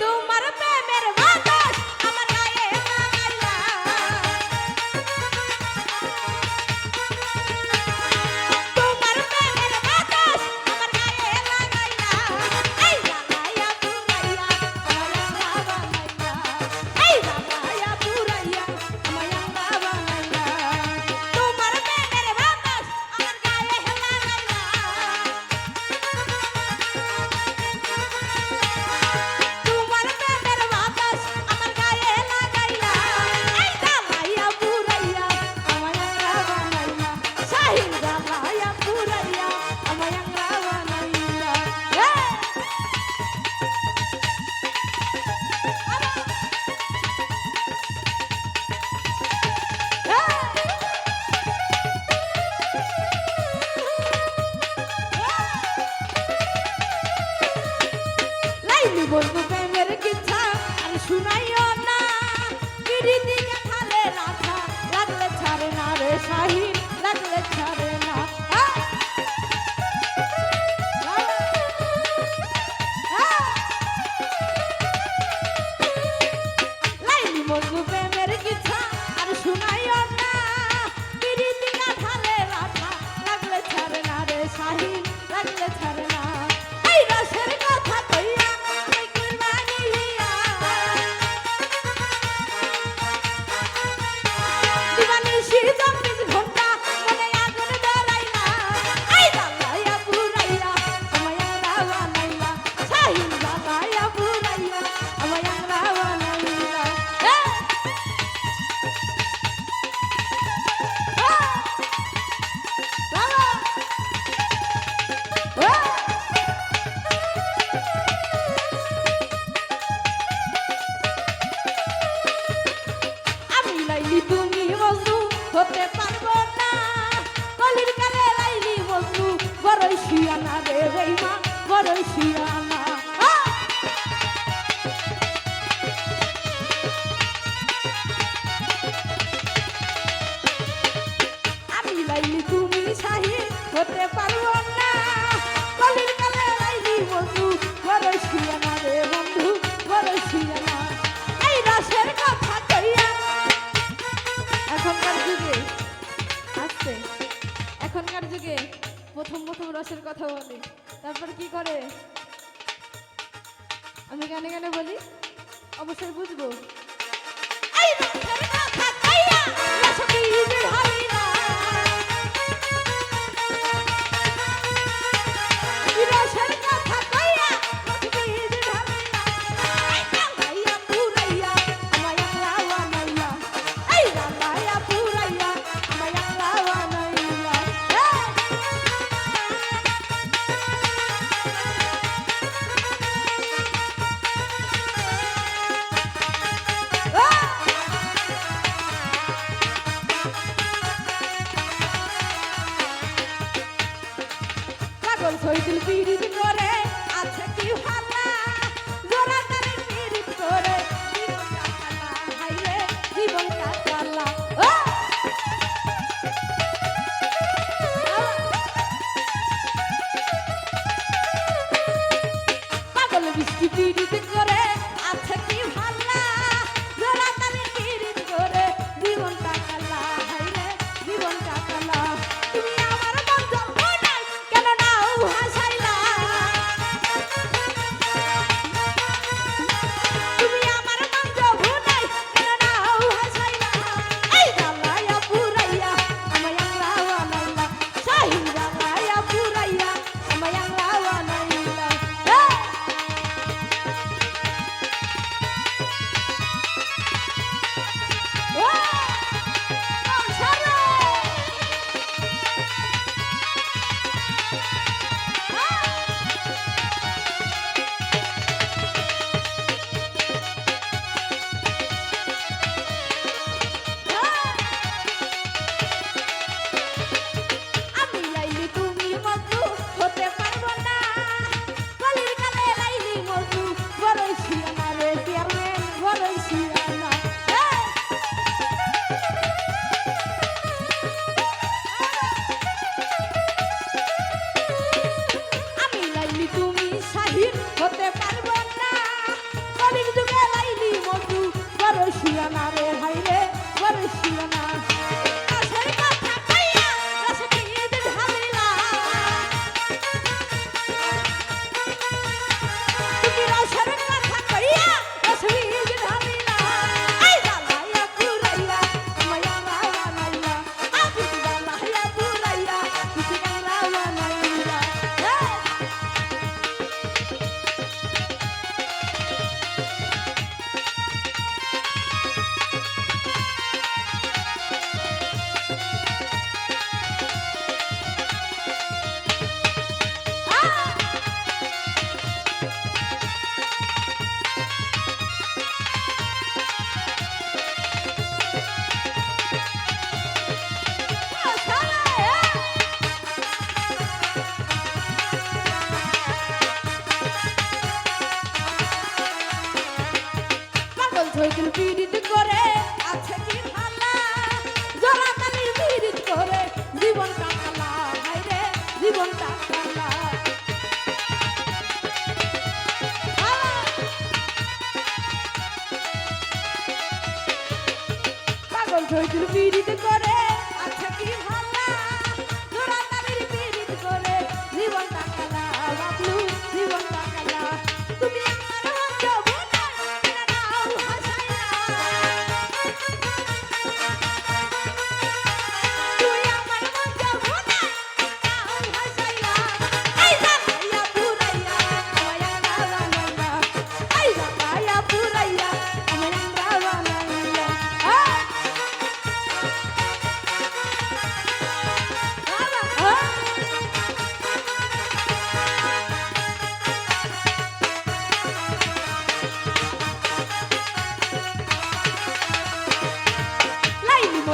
তোমার প্রেমের ভাষা বলবো 需要 রকম রসের কথা বলি। তারপর কি করে? আমি গানে গানে বলি অবশ্যই বুঝব। এই শৈশিল পীড়িত করে আছে কি ভালা জোড়া তারে পীড়িত করে, জীবনটা পালা হাইরে জীবনটা পালা পাগল বৃষ্টি পীড়িত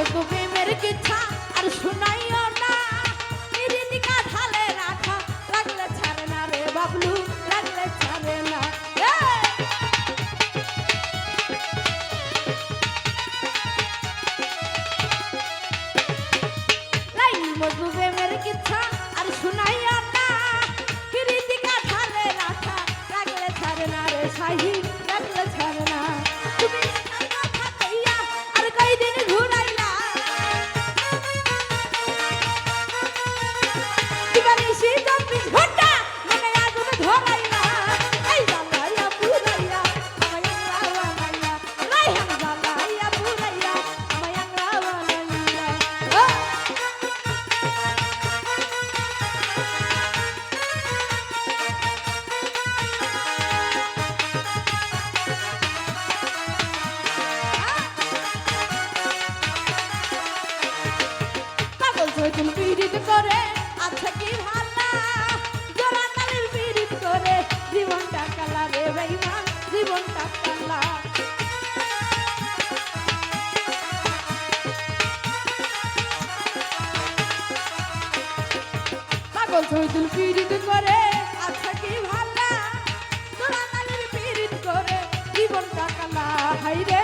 লাইলি মতো প্রেমের কিচ্ছা শহীদুল পীড়িত করে। আচ্ছা কি ভালা তোরা নালির পীড়িত করে। জীবনটা কালা হাইরে